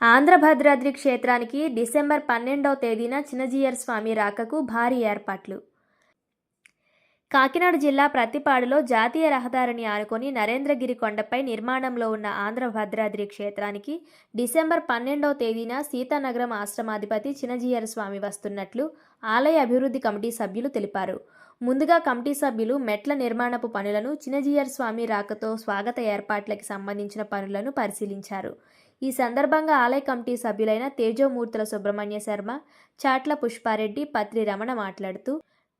ఆంధ్రభద్రాద్రి క్షేత్రానికి డిసెంబర్ పన్నెండవ తేదీన చిన్నజీయర్ స్వామి రాకకు భారీ ఏర్పాట్లు. కాకినాడ జిల్లా ప్రత్తిపాడులో జాతీయ రహదారిని ఆనుకొని నరేంద్రగిరి కొండపై నిర్మాణంలో ఉన్న ఆంధ్రభద్రాద్రి క్షేత్రానికి డిసెంబర్ పన్నెండవ తేదీన సీతానగరం ఆశ్రమాధిపతి చిన్నజీయర్ స్వామి వస్తున్నట్లు ఆలయ అభివృద్ధి కమిటీ సభ్యులు తెలిపారు. ముందుగా కమిటీ సభ్యులు మెట్ల నిర్మాణపు పనులను చిన్నజీయర్ స్వామి రాకతో స్వాగత ఏర్పాట్లకి సంబంధించిన పనులను పరిశీలించారు. ఈ సందర్భంగా ఆలయ కమిటీ సభ్యులైన తేజోమూర్తుల సుబ్రహ్మణ్య శర్మ చాట్ల పుష్పారెడ్డి పత్రి రమణ మాట్లాడుతూ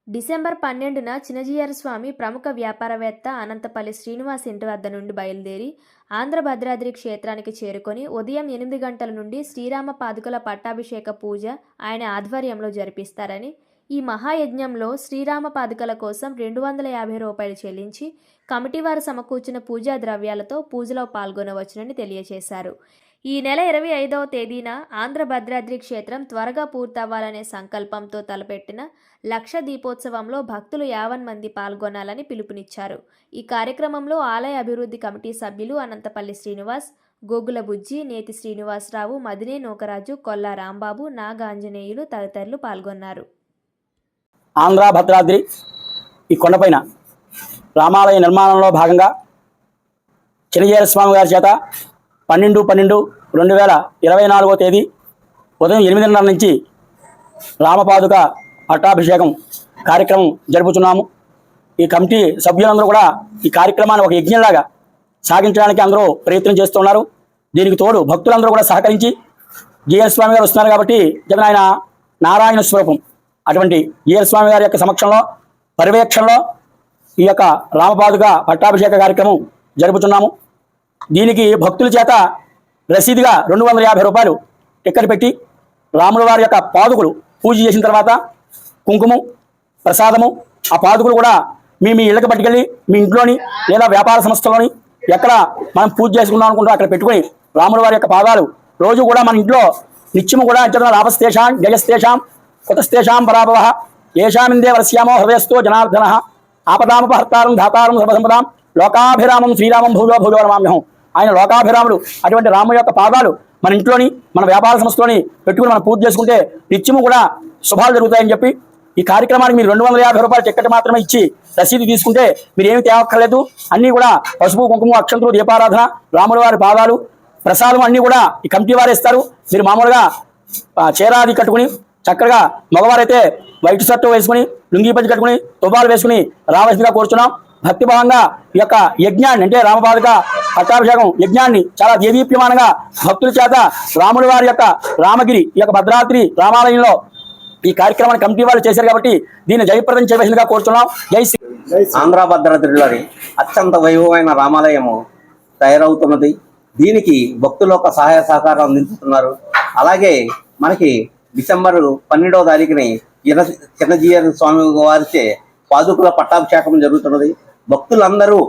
డిసెంబర్ పన్నెండున చినజీయర స్వామి ప్రముఖ వ్యాపారవేత్త అనంతపల్లి శ్రీనివాస్ ఇంటి వద్ద నుండి బయలుదేరి ఆంధ్రభద్రాద్రి క్షేత్రానికి చేరుకొని ఉదయం ఎనిమిది గంటల నుండి శ్రీరామ పాదుకల పట్టాభిషేక పూజ ఆయన ఆధ్వర్యంలో జరిపిస్తారని ఈ మహాయజ్ఞంలో శ్రీరామ పాదుకల కోసం రెండు వందల యాభై రూపాయలు చెల్లించి కమిటీ వారు సమకూర్చిన పూజా ద్రవ్యాలతో పూజలో పాల్గొనవచ్చునని తెలియజేశారు ఈ నెల ఇరవై ఐదవ తేదీన ఆంధ్ర భద్రాద్రి క్షేత్రం త్వరగా పూర్తవ్వాలనే సంకల్పంతో తలపెట్టిన లక్ష దీపోత్సవంలో భక్తులు యావన్ మంది పాల్గొనాలని పిలుపునిచ్చారు. ఈ కార్యక్రమంలో ఆలయ అభివృద్ధి కమిటీ సభ్యులు అనంతపల్లి శ్రీనివాస్ గోగుల బుజ్జి నేతి శ్రీనివాసరావు మదినే నూకరాజు కొల్లా రాంబాబు నాగాంజనేయులు తదితరులు పాల్గొన్నారు. ఆంధ్ర భద్రాద్రి ఈ కొండపైన రామాలయ నిర్మాణంలో భాగంగా చిన్నజీర స్వామి గారి చేత పన్నెండు పన్నెండు రెండు వేల ఇరవై నాలుగో తేదీ ఉదయం ఎనిమిదిన్నర నుంచి రామపాదుక పట్టాభిషేకం కార్యక్రమం జరుపుతున్నాము ఈ కమిటీ సభ్యులందరూ కూడా ఈ కార్యక్రమాన్ని ఒక యజ్ఞంలాగా సాగించడానికి అందరూ ప్రయత్నం చేస్తున్నారు. దీనికి తోడు భక్తులందరూ కూడా సహకరించి జిఎల్ స్వామి గారు వస్తున్నారు కాబట్టి జగన్ ఆయన నారాయణ స్వరూపం అటువంటి జిఎల్ స్వామి గారి యొక్క సమక్షంలో పర్యవేక్షణలో ఈ యొక్క రామపాదుగా పట్టాభిషేక కార్యక్రమం జరుపుతున్నాము దీనికి భక్తుల చేత రసీదుగా రెండు వందల యాభై రూపాయలు టిక్కెట్ పెట్టి రాముల వారి యొక్క పాదుకులు పూజ చేసిన తర్వాత కుంకుమం ప్రసాదము ఆ పాదుకులు కూడా మీ మీ ఇళ్ళకి పట్టుకెళ్ళి మీ ఇంట్లోని లేదా వ్యాపార సంస్థలోని ఎక్కడ మనం పూజ చేసుకుందాం అనుకుంటాం అక్కడ పెట్టుకుని రాముల వారి యొక్క పాదాలు రోజు కూడా మన ఇంట్లో నిత్యము కూడా ఇతర లాభస్తేషాం గజస్తేషాం కుతస్తేషాం పరాభవ. ఏషామిందే వరస్యామో హృదయస్థో జనార్దన. ఆపదామపహర్తారం ధాతారం సర్వసంపదాం. లోకాభిరామం శ్రీరామం భూజో భూజో రమామ్యహం ఆయన లోకాభిరాముడు. అటువంటి రాము యొక్క పాదాలు మన ఇంట్లోని మన వ్యాపార సంస్థలోని పెట్టుకుని మనం పూజ చేసుకుంటే నిత్యము కూడా శుభాలు జరుగుతాయని చెప్పి ఈ కార్యక్రమానికి మీరు రెండు వందల యాభై రూపాయల టిక్కెట్ మాత్రమే ఇచ్చి రసీదు తీసుకుంటే మీరు ఏమి తేవక్కర్లేదు. అన్నీ కూడా పసుపు కుంకుమ అక్షంతులు దీపారాధన రాముల వారి పాదాలు ప్రసాదం అన్నీ కూడా ఈ కమిటీ వారు ఇస్తారు. మీరు మామూలుగా చీరాది కట్టుకుని చక్కగా మగవారైతే వైట్ షర్ట్ వేసుకుని లుంగీ పంచి కట్టుకుని తుబాలు వేసుకుని రావాల్సిందిగా కోరుచున్నాం. భక్తిభావంగా ఈ యొక్క యజ్ఞాన్ని అంటే రామపాదుక పట్టాభిషేకం యజ్ఞాన్ని చాలా దేదీప్యమానంగా భక్తుల చేత రాముడి వారి యొక్క రామగిరి ఈ యొక్క భద్రాద్రి రామాలయంలో ఈ కార్యక్రమాన్ని కమిటీ వాళ్ళు చేశారు కాబట్టి దీన్ని జయప్రదం చేయవలసిందిగా కోరుతున్నాం. జై శ్రీ ఆంధ్ర భద్రాద్రిలోని అత్యంత వైభవమైన రామాలయము తయారవుతున్నది. దీనికి భక్తులు ఒక సహాయ సహకారం అందించుతున్నారు అలాగే మనకి డిసెంబర్ పన్నెండవ తారీఖుని చిన్న చిన్నజీయర్ స్వామి వారిచే పాదుకుల పట్టాభిషేకం జరుగుతున్నది. భక్తులందరూ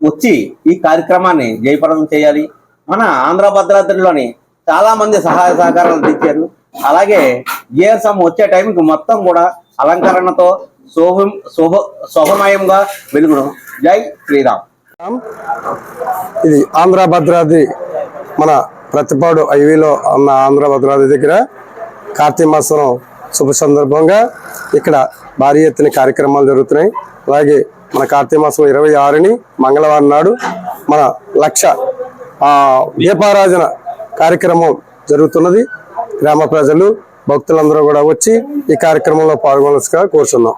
వచ్చి ఈ కార్యక్రమాన్ని జయప్రదం చేయాలి. మన ఆంధ్ర భద్రాద్రిలోని చాలా మంది సహాయ సహకారాలు అందించారు అలాగే జిఎస్ఎం వచ్చే టైంకి మొత్తం కూడా అలంకరణతో శోభ శోభ శోభమయంగా వెలుగును. జై శ్రీరామ్. ఇది ఆంధ్ర భద్రాద్రి మన ప్రతిపాడు ఐవీలో ఉన్న ఆంధ్ర భద్రాద్రి దగ్గర కార్తీక మాసం శుభ సందర్భంగా ఇక్కడ భారీ ఎత్తున కార్యక్రమాలు జరుగుతున్నాయి. అలాగే మన కార్తీక మాసం ఇరవై ఆరుని మంగళవారం నాడు మన లక్ష ఆ, దీపారాధన కార్యక్రమం జరుగుతున్నది. గ్రామ ప్రజలు భక్తులందరూ కూడా వచ్చి ఈ కార్యక్రమంలో పాల్గొనవలసిగా కోరుచున్నాం.